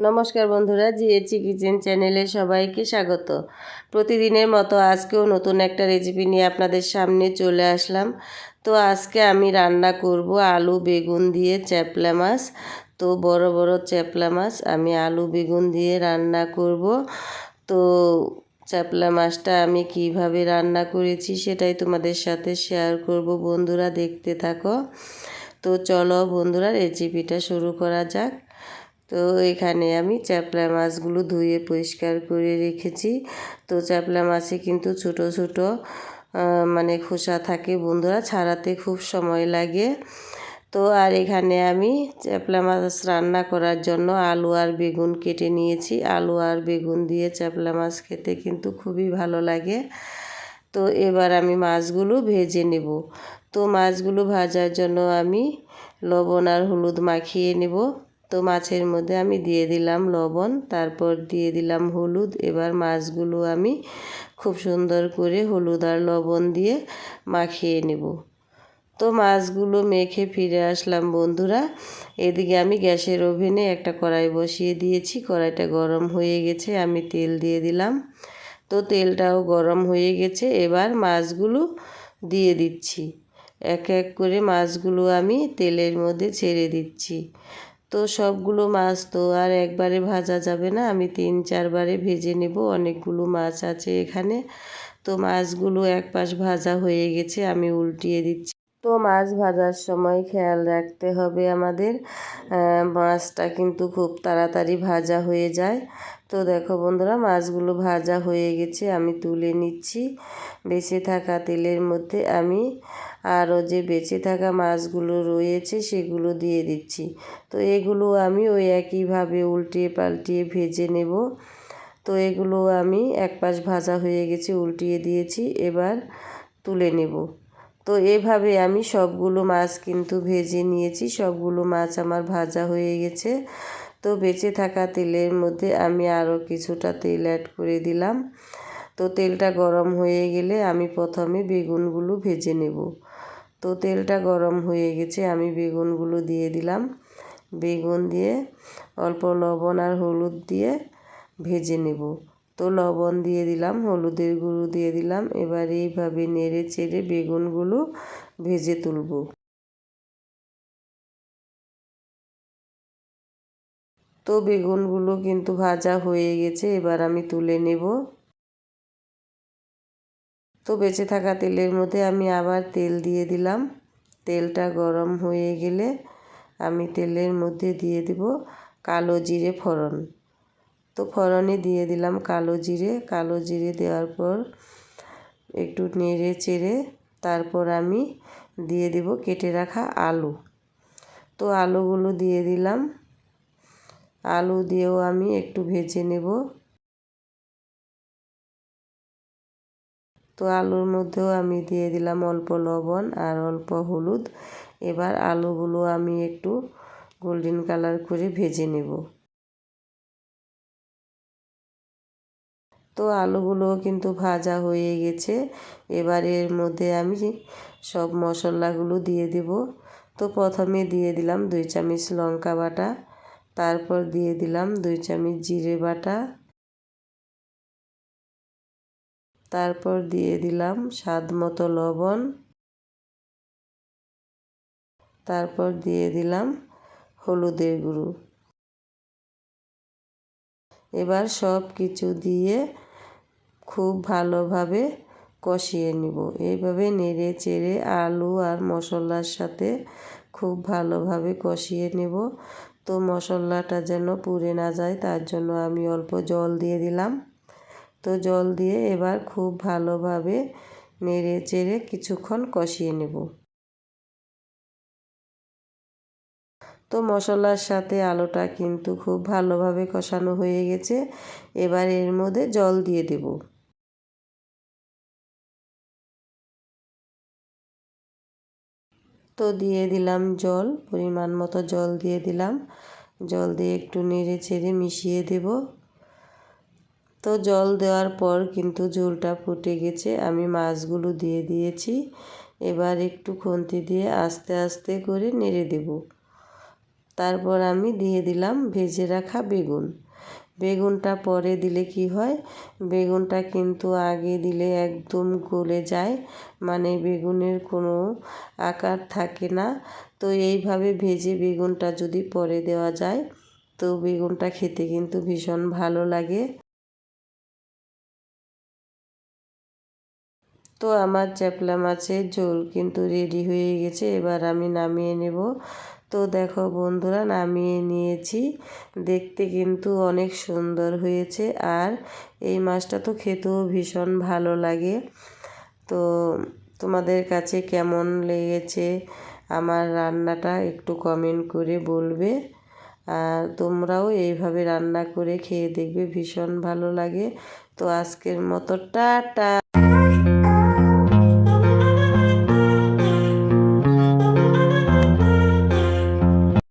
নমস্কার বন্ধুরা জিএচি কিচেন চ্যানেলে সবাইকে স্বাগত। প্রতিদিনের মতো আজকেও নতুন একটা রেসিপি নিয়ে আপনাদের সামনে চলে আসলাম। তো আজকে আমি রান্না করব আলু, বেগুন দিয়ে চ্যাপলা মাছ। তো বড় বড় চ্যাপলা মাছ আমি আলু, বেগুন দিয়ে রান্না করব। তো চ্যাপলা মাছটা আমি কীভাবে রান্না করেছি সেটাই তোমাদের সাথে শেয়ার করব। বন্ধুরা দেখতে থাকো। তো চলো বন্ধুরা রেসিপিটা শুরু করা যাক। তো এখানে আমি চ্যাপলা মাছগুলো ধুয়ে পরিষ্কার করে রেখেছি। তো চ্যাপলা মাছে কিন্তু ছোট ছোট মানে খোসা থাকে বন্ধুরা, ছাড়াতে খুব সময় লাগে। তো আর এখানে আমি চ্যাপলা মাছ রান্না করার জন্য আলু আর বেগুন কেটে নিয়েছি। আলু আর বেগুন দিয়ে চ্যাপলা মাছ খেতে কিন্তু খুবই ভালো লাগে। তো এবার আমি মাছগুলো ভেজে নেব। তো মাছগুলো ভাজার জন্য আমি লবণ আর হলুদ মাখিয়ে নেব। তো মাছের মধ্যে আমি দিয়ে দিলাম লবণ, তারপর দিয়ে দিলাম হলুদ। এবার মাছগুলো আমি খুব সুন্দর করে হলুদ আর লবণ দিয়ে মাখিয়ে নেব। তো মাছগুলো মেখে ফিরে আসলাম বন্ধুরা। এদিকে আমি গ্যাসের ওভেনে একটা কড়াই বসিয়ে দিয়েছি। কড়াইটা গরম হয়ে গেছে, আমি তেল দিয়ে দিলাম। তো তেলটাও গরম হয়ে গেছে, এবার মাছগুলো দিয়ে দিচ্ছি। এক এক করে মাছগুলো আমি তেলের মধ্যে ছেড়ে দিচ্ছি। তো সবগুলো মাছ তো আর একবারে ভাজা যাবে না। আমি তিন চারবারে ভেজে নেব। অনেকগুলো মাছ আছে এখানে। তো মাছগুলো এক পাশ ভাজা হয়ে গেছে, আমি উল্টিয়ে দিচ্ছি। তো মাছ ভাজার সময় খেয়াল রাখতে হবে আমাদের। মাছটা কিন্তু খুব তাড়াতাড়ি ভাজা হয়ে যায়। তো দেখো বন্ধুরা, মাছগুলো ভাজা হয়ে গেছে, আমি তুলে নিচ্ছি। বেঁচে থাকা তেলের মধ্যে আমি আরও যে বেঁচে থাকা মাছগুলো রয়েছে, সেগুলো দিয়ে দিচ্ছি। তো এগুলো আমি ওই একইভাবে উল্টিয়ে পাল্টিয়ে ভেজে নেব। তো এগুলো আমি এক পাশ ভাজা হয়ে গেছে, উল্টিয়ে দিয়েছি, এবার তুলে নেব। তো এভাবে আমি সবগুলো মাছ কিন্তু ভেজে নিয়েছি, সবগুলো মাছ আমার ভাজা হয়ে গেছে। তো বেঁচে থাকা তেলের মধ্যে আমি আরও কিছুটা তেল অ্যাড করে দিলাম। তো তেলটা গরম হয়ে গেলে আমি প্রথমে বেগুনগুলো ভেজে নেব। তো তেলটা গরম হয়ে গেছে, আমি বেগুনগুলো দিয়ে দিলাম। বেগুন দিয়ে অল্প লবণ আর হলুদ দিয়ে ভেজে নেব। তো লবণ দিয়ে দিলাম, হলুদের গুঁড়ো দিয়ে দিলাম, এবার এইভাবে নেড়ে চেড়ে বেগুনগুলো ভেজে তুলব। তো বেগুনগুলো কিন্তু ভাজা হয়ে গেছে, এবার আমি তুলে নেব। তো বেঁচে থাকা তেলের মধ্যে আমি আবার তেল দিয়ে দিলাম। তেলটা গরম হয়ে গেলে আমি তেলের মধ্যে দিয়ে দিব কালো জিরে ফোড়ন। তো ফোড়নে দিয়ে দিলাম কালো জিরে। কালো জিরে দেওয়ার পর একটু নেড়ে চেড়ে তারপর আমি দিয়ে দেব কেটে রাখা আলু। তো আলুগুলো দিয়ে দিলাম। আলু দিয়েও আমি একটু ভেজে নেব। তো আলুর মধ্যেও আমি দিয়ে দিলাম অল্প লবণ আর অল্প হলুদ। এবার আলুগুলো আমি একটু গোল্ডেন কালার করে ভেজে নেব। তো আলুগুলো কিন্তু ভাজা হয়ে গেছে। এবার এর মধ্যে আমি সব মশলাগুলো দিয়ে দেব। তো প্রথমে দিয়ে দিলাম দুই চামচ লঙ্কা বাটা, তারপর দিয়ে দিলাম দুই চামচ জিরে বাটা তারপর দিয়ে দিলাম স্বাদ মতো লবণ। তারপর দিয়ে দিলাম হলুদের গুঁড়ো। এবার সব কিছু দিয়ে খুব ভালোভাবে কষিয়ে নিব। এইভাবে নেড়ে চেড়ে আলু আর মশলার সাথে খুব ভালোভাবে কষিয়ে নেব। তো মশলাটা যেন পুড়ে না যায়, তার জন্য আমি অল্প জল দিয়ে দিলাম। তো জল দিয়ে এবার খুব ভালোভাবে নেড়ে চেড়ে কিছুক্ষণ কষিয়ে নেব। তো মশলার সাথে আলুটা কিন্তু খুব ভালোভাবে কষানো হয়ে গেছে। এবার এর মধ্যে জল দিয়ে দেব। তো দিয়ে দিলাম জল, পরিমাণ মতো জল দিয়ে দিলাম। জল দিয়ে একটু নেড়ে চেড়ে মিশিয়ে দেব। তো জল দেওয়ার পর কিন্তু ঝোলটা ফুটে গেছে। আমি মাছগুলো দিয়ে দিয়েছি। এবার একটু খুন্তি দিয়ে আস্তে আস্তে করে নেড়ে দেব। তারপর আমি দিয়ে দিলাম ভেজে রাখা বেগুন। বেগুনটা পরে দিলে কি হয়, বেগুনটা কিন্তু আগে দিলে একদম গলে যায়। মানে বেগুনের কোনো আকার থাকে না। তো এইভাবে ভেজে বেগুনটা যদি পরে দেওয়া যায়, তো বেগুনটা খেতে কিন্তু ভীষণ ভালো লাগে। তো আমার চ্যাপলা মাছের ঝোল কিন্তু রেডি হয়ে গেছে, এবার আমি নামিয়ে নেব। তো দেখো বন্ধুরা, নামিয়ে নিয়েছি। দেখতে কিন্তু অনেক সুন্দর হয়েছে আর এই মাছটা তো খেতেও ভীষণ ভালো লাগে। তো তোমাদের কাছে কেমন লেগেছে আমার রান্নাটা একটু কমেন্ট করে বলবে। আর তোমরাও এইভাবে রান্না করে খেয়ে দেখবে, ভীষণ ভালো লাগে। তো আজকের মতো টাটা।